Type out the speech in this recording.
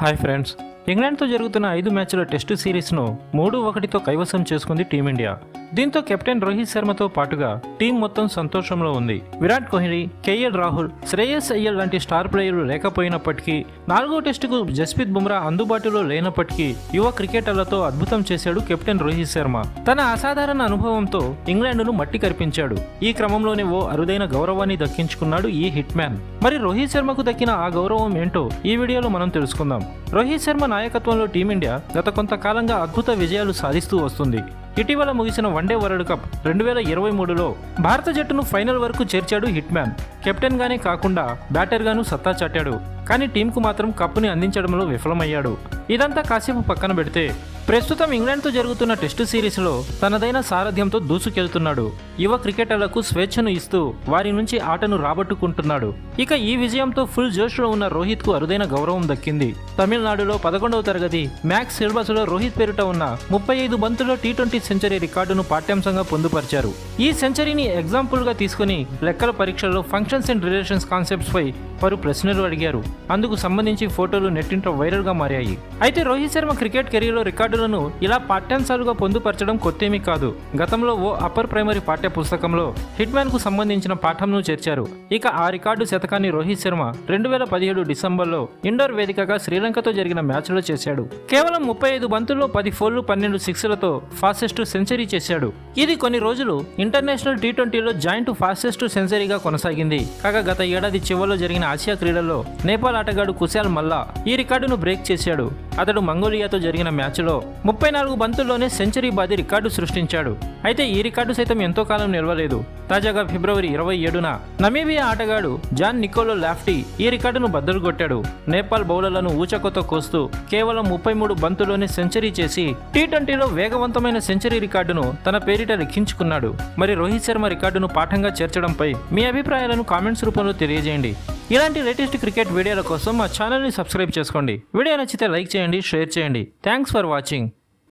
Hi friends. ఇంగ్లాండ్తో జరుగుతున్న ఐదు మ్యాచ్ల టెస్టు సిరీస్ను మూడు ఒకటితో కైవసం చేసుకుంది టీమిండియా. దీంతో కెప్టెన్ రోహిత్ శర్మతో పాటుగా టీం మొత్తం సంతోషంలో ఉంది. విరాట్ కోహ్లీ కేఎల్ రాహుల్ శ్రేయస్ అయ్యర్ లాంటి స్టార్ ప్లేయర్లు లేకపోయినప్పటికీ నాలుగో టెస్టుకు జస్ప్రీత్ బుమ్రా అందుబాటులో లేనప్పటికీ యువ క్రికెటర్లతో అద్భుతం చేశాడు కెప్టెన్ రోహిత్ శర్మ. తన అసాధారణ అనుభవంతో ఇంగ్లాండ్ను మట్టి కరిపించాడు. ఈ క్రమంలోనే ఓ అరుదైన గౌరవాన్ని దక్కించుకున్నాడు ఈ హిట్ మ్యాన్. మరి రోహిత్ శర్మకు దక్కిన ఆ గౌరవం ఏంటో ఈ వీడియోలో మనం తెలుసుకుందాం. రోహిత్ శర్మ నాయకత్వంలో టీమిండియా గత కొంతకాలంగా అద్భుత విజయాలు సాధిస్తూ వస్తుంది. ఇటీవల ముగిసిన వన్డే వరల్డ్ కప్ రెండు వేల ఇరవై మూడులో భారత జట్టును ఫైనల్ వరకు చేర్చాడు హిట్ మ్యాన్ కెప్టెన్ గానే కాకుండా బ్యాటర్ గాను సత్తా చాటాడు. కానీ టీంకు మాత్రం కప్పుని అందించడంలో విఫలమయ్యాడు. ఇదంతా కాసేపు పక్కన పెడితే ప్రస్తుతం ఇంగ్లాండ్తో జరుగుతున్న టెస్టు సిరీస్లో తనదైన సారథ్యంతో దూసుకెళ్తున్నాడు. యువ క్రికెటర్లకు స్వేచ్ఛను ఇస్తూ వారి నుంచి ఆటను రాబట్టుకుంటున్నాడు. ఇక ఈ విజయంతో ఫుల్ జోష్లో ఉన్న రోహిత్కు అరుదైన గౌరవం దక్కింది. తమిళనాడులో పదకొండవ తరగతి మ్యాక్స్ సిలబస్లో రోహిత్ పేరిట ఉన్న ముప్పై ఐదు బంతుల్లో టీ ట్వంటీ సెంచరీ రికార్డును పాఠ్యాంశంగా పొందుపరిచారు. ఈ సెంచరీని ఎగ్జాంపుల్గా తీసుకుని లెక్కల పరీక్షల్లో ఫంక్షన్స్ అండ్ రిలేషన్స్ కాన్సెప్ట్స్ పై ప్రశ్నలు అడిగారు. అందుకు సంబంధించి ఫోటోలు నెట్టింట వైరల్గా మారాయి. అయితే రోహిత్ శర్మ క్రికెట్ కెరీర్లో రికార్డులను ఇలా పాఠ్యాంశాలుగా పొందుపరచడం కొత్తేమీ కాదు. గతంలో ఓ అప్పర్ ప్రైమరీ పాఠ్య పుస్తకంలో హిట్మ్యాన్కు సంబంధించిన పాఠంను చేర్చారు. ఇక ఆ రికార్డు శతకాన్ని రోహిత్ శర్మ రెండు వేల పదిహేడు డిసెంబర్లో ఇండోర్ వేదికగా శ్రీలంకతో జరిగిన మ్యాచ్లో చేశాడు. కేవలం ముప్పై ఐదు బంతుల్లో పది ఫోర్లు పన్నెండు సిక్స్లతో ఫాస్టెస్ట్ సెంచరీ చేశాడు. ఇది కొన్ని రోజులు ఇంటర్నేషనల్ టీ ట్వంటీలో జాయింట్ ఫాస్టెస్ట్ సెంచరీగా కొనసాగింది. కాగా గత ఏడాది చివరిలో జరిగిన ఆసియా క్రీడల్లో నేపాల్ ఆటగాడు కుశాల్ మల్లా ఈ రికార్డును బ్రేక్ చేశాడు. అతడు మంగోలియాతో జరిగిన మ్యాచ్లో ముప్పై నాలుగు బంతుల్లోనే సెంచరీ బాది రికార్డు సృష్టించాడు. అయితే ఈ రికార్డు సైతం ఎంతో కాలం నిలవలేదు. తాజాగా ఫిబ్రవరి ఇరవై ఏడున నమీబియా ఆటగాడు జాన్ నికోలో లాఫ్టీ ఈ రికార్డును బద్దలు కొట్టాడు. నేపాల్ బౌలర్లను ఊచకతో కోస్తూ కేవలం ముప్పై మూడు బంతుల్లోనే సెంచరీ చేసి టీ ట్వంటీలో వేగవంతమైన సెంచరీ రికార్డును తన పేరిట లిఖించుకున్నాడు మరి రోహిత్ శర్మ రికార్డును పాఠంగా చేర్చడంపై మీ అభిప్రాయాలను కామెంట్స్ రూపంలో తెలియజేయండి. ఇలాంటి లేటెస్ట్ క్రికెట్ వీడియోల కోసం మా ఛానల్ని సబ్స్క్రైబ్ చేసుకోండి. వీడియో నచ్చితే లైక్ చేయండి షేర్ చేయండి. Thanks for watching.